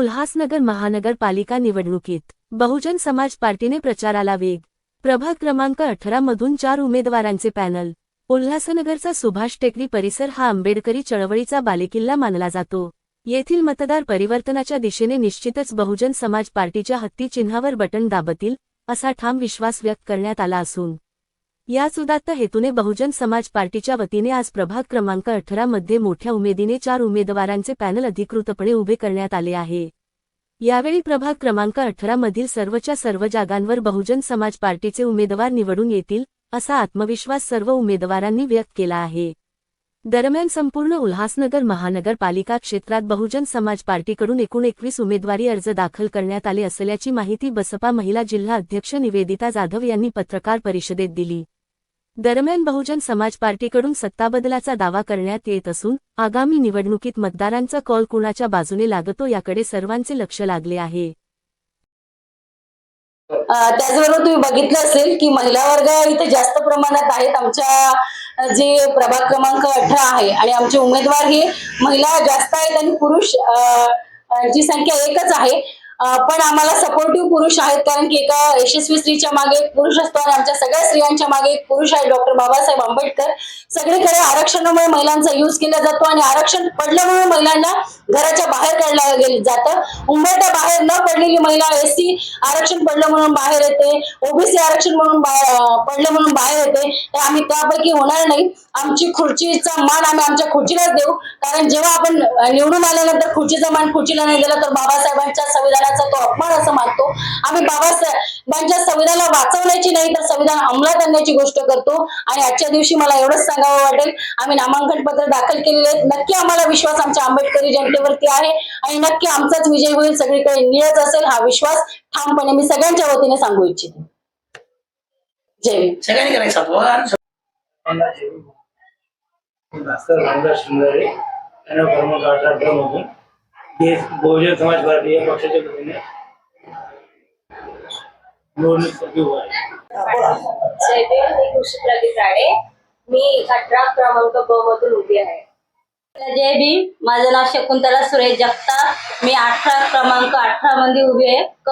उल्हासनगर महानगरपालिका निवडणुकीत बहुजन समाज पार्टीने प्रचाराला वेग. प्रभाग क्रमांक अठरा मधून चार उमेदवारांचे पॅनल. उल्हासनगरचा सुभाष टेकडी परिसर हा आंबेडकरी चळवळीचा बालेकिल्ला मानला जातो. येथील मतदार परिवर्तनाच्या दिशेने निश्चितच बहुजन समाज पार्टीच्या हत्ती चिन्हावर बटन दाबतील असा ठाम विश्वास व्यक्त करण्यात आला असून याच उदात्त हेतूने बहुजन समाज पार्टीच्या वतीने आज प्रभाग क्रमांक अठरा मध्ये मोठ्या उमेदीने चार उमेदवारांचे पॅनल अधिकृतपणे उभे करण्यात आले आहे. यावेळी प्रभाग क्रमांक अठरा मधील सर्वच्या सर्व जागांवर बहुजन समाज पार्टीचे उमेदवार निवडून येतील असा आत्मविश्वास सर्व उमेदवारांनी व्यक्त केला आहे. दरम्यान संपूर्ण उल्हासनगर महानगरपालिका क्षेत्रात बहुजन समाज पार्टीकडून एकूण एकवीस उमेदवारी अर्ज दाखल करण्यात आले असल्याची माहिती बसपा महिला जिल्हा अध्यक्ष निवेदिता जाधव यांनी पत्रकार परिषदेत दिली. दरम्यान बहुजन समाज पार्टीकडून सत्ताबदलाचा दावा करण्यात येत असून आगामी निवडणुकीत मतदारांचा कॉल कुणाच्या बाजूने लागतो याकडे सर्वांचे लक्ष लागले आहे. त्याचबरोबर तुम्ही बघितलं असेल की महिला वर्ग इथे जास्त प्रमाणात आहेत. आमच्या जे प्रभाग क्रमांक अठरा आहे आणि आमचे उमेदवार हे महिला जास्त आहेत आणि पुरुष ची संख्या एकच आहे. पण आम्हाला सपोर्टिव्ह पुरुष आहेत कारण की एका यशस्वी स्त्रीच्या मागे एक पुरुष असतो आणि आमच्या सगळ्या स्त्रियांच्या मागे एक पुरुष आहे डॉक्टर बाबासाहेब आंबेडकर. सगळीकडे आरक्षणामुळे महिलांचा यूज केला जातो आणि आरक्षण पडल्यामुळे महिलांना घराच्या बाहेर काढलं गेलं जातं. मुंबईच्या बाहेर न पडलेली महिला एससी आरक्षण पडलं म्हणून बाहेर येते ओबीसी आरक्षण म्हणून बाहेर- पडलं म्हणून बाहेर येते. तर आम्ही त्यापैकी होणार नाही. आमची खुर्चीचा मान आम्ही आमच्या खुर्चीलाच देऊ. कारण जेव्हा आपण निवडून आल्यानंतर खुर्चीचा मान खुर्चीला नाही दिला तर बाबासाहेबांच्या संविधानाचा तो अपमान असं मानतो. आम्ही बाबासाहेबांच्या संविधानाला वाचवण्याची नाही तर संविधान अंमलात आणण्याची गोष्ट करतो. आणि आजच्या दिवशी मला एवढंच सांगावं वाटेल आम्ही नामांकन पत्र दाखल केलेले आहेत. नक्की आम्हाला विश्वास आमच्या आंबेडकरी जनतेवरती आहे. आणि नक्की आमचाच विजय होईल सगळीकडे नियत असेल हा विश्वास. ठामपणे मी सगळ्यांच्या वतीने सांगू इच्छिते. जय सगळ्यांनी हे बहुजन समाज पार्टी या पक्षाच्या वतीने निवडणूकसाठी उभा आहे मी अठरा क्रमांक ब मधून उभी आहे. जय भीम. माझं नाव शकुंतला सुरेश जगताप. मी अठरा क्रमांक अठरा मध्ये उभी आहे. क.